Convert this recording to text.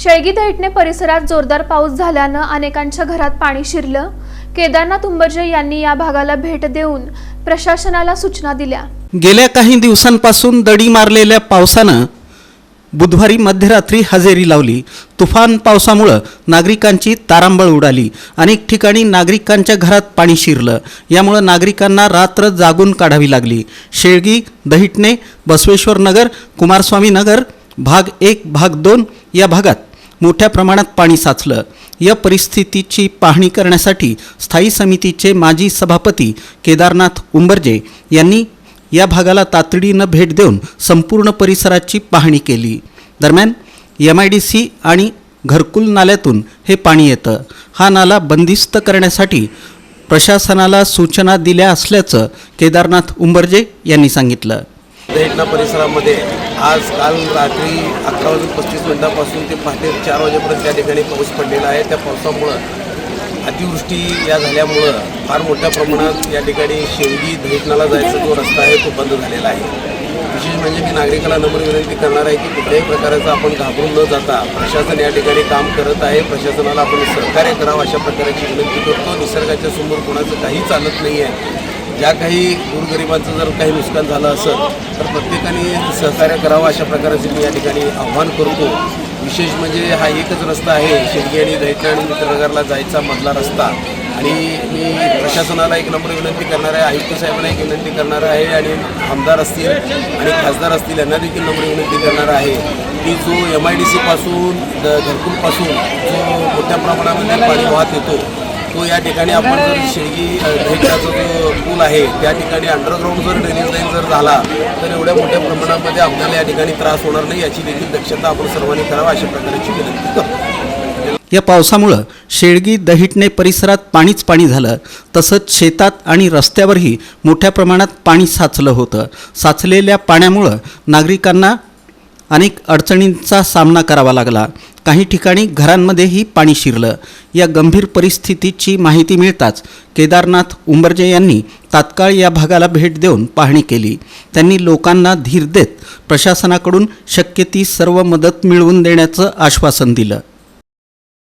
शेळगी दैटणे परिसरात जोरदार पाऊस झाल्यानं अनेकांच्या घरात पाणी शिरलं. केदारनाथ उंबरजे यांनी या भागाला भेट देऊन प्रशासनाला सूचना दिल्या. गेल्या काही दिवसांपासून दडी मारलेल्या पावसानं बुधवारी मध्यरात्री हजेरी लावली. तुफान पावसामुळं नागरिकांची तारांबळ उडाली. अनेक ठिकाणी नागरिकांच्या घरात पाणी शिरलं. यामुळं नागरिकांना रात्र जागून काढावी लागली. शेळगी दहिटणे बसवेश्वर नगर कुमारस्वामी नगर भाग एक भाग दोन या भागात मोठ्या प्रमाणात पाणी साचलं. या परिस्थितीची पाहणी करण्यासाठी स्थायी समितीचे माजी सभापती केदारनाथ उंबरजे यांनी या भागाला तातडीनं भेट देऊन संपूर्ण परिसराची पाहणी केली. दरम्यान एम आय डी सी आणि घरकुल नाल्यातून हे पाणी येतं. हा नाला बंदिस्त करण्यासाठी प्रशासनाला सूचना दिल्या असल्याचं केदारनाथ उंबरजे यांनी सांगितलं. परिसरामध्ये आज काल रात्री अकरा वाजून पस्तीस मिनिटापासून ते पहाटे चार वाजेपर्यंत त्या ठिकाणी पाऊस पडलेला आहे. त्या पावसामुळं अतिवृष्टी या झाल्यामुळं फार मोठ्या प्रमाणात या ठिकाणी शेवगी दैठणाला जायचा जो रस्ता आहे तो बंद झालेला आहे. विशेष म्हणजे मी नागरिकाला नम्र विनंती करणार आहे की कुठल्याही प्रकारचं आपण घाबरून न जाता प्रशासन या ठिकाणी काम करत आहे. प्रशासनाला आपण सहकार्य करावं अशा प्रकारची विनंती करतो. निसर्गाच्या समोर कोणाचं काही चालत नाही आहे ज्या काही गोरगरिबांचं जर काही नुकसान झालं असेल तर प्रत्येकाने सहकार्य करावं अशा प्रकारचे मी या ठिकाणी आव्हान करतो. विशेष म्हणजे हा एकच रस्ता आहे शेडगी आणि दैठण आणि मित्रनगरला जायचा मधला रस्ता. आणि मी प्रशासनाला एक नंबर विनंती करणार आहे आयुक्त साहेबांना एक विनंती करणार आहे आणि आमदार असतील आणि खासदार असतील यांना देखील नंबर विनंती करणार आहे की जो एम आय डी सीपासून द घरकुलपासून जो मोठ्या प्रमाणामध्ये पाणी वाहत येतो तो या ठिकाणी आपण जर शेगी ढेकाचा जो पूल आहे त्या ठिकाणी अंडरग्राऊंड जर ड्रेनेज लाईन जर झाला तर एवढ्या मोठ्या प्रमाणामध्ये आपल्याला या ठिकाणी त्रास होणार नाही याची देखील दक्षता आपण सर्वांनी करावा अशा प्रकारची विनंती करतो. या पावसामुळं शेळगी दहिटणे परिसरात पाणीच पाणी झालं. तसंच शेतात आणि रस्त्यावरही मोठ्या प्रमाणात पाणी साचलं होतं. साचलेल्या पाण्यामुळं नागरिकांना अनेक अडचणींचा सामना करावा लागला. काही ठिकाणी घरांमध्येही पाणी शिरलं. या गंभीर परिस्थितीची माहिती मिळताच केदारनाथ उंबरजे यांनी तात्काळ या भागाला भेट देऊन पाहणी केली. त्यांनी लोकांना धीर देत प्रशासनाकडून शक्य ती सर्व मदत मिळवून देण्याचं आश्वासन दिलं.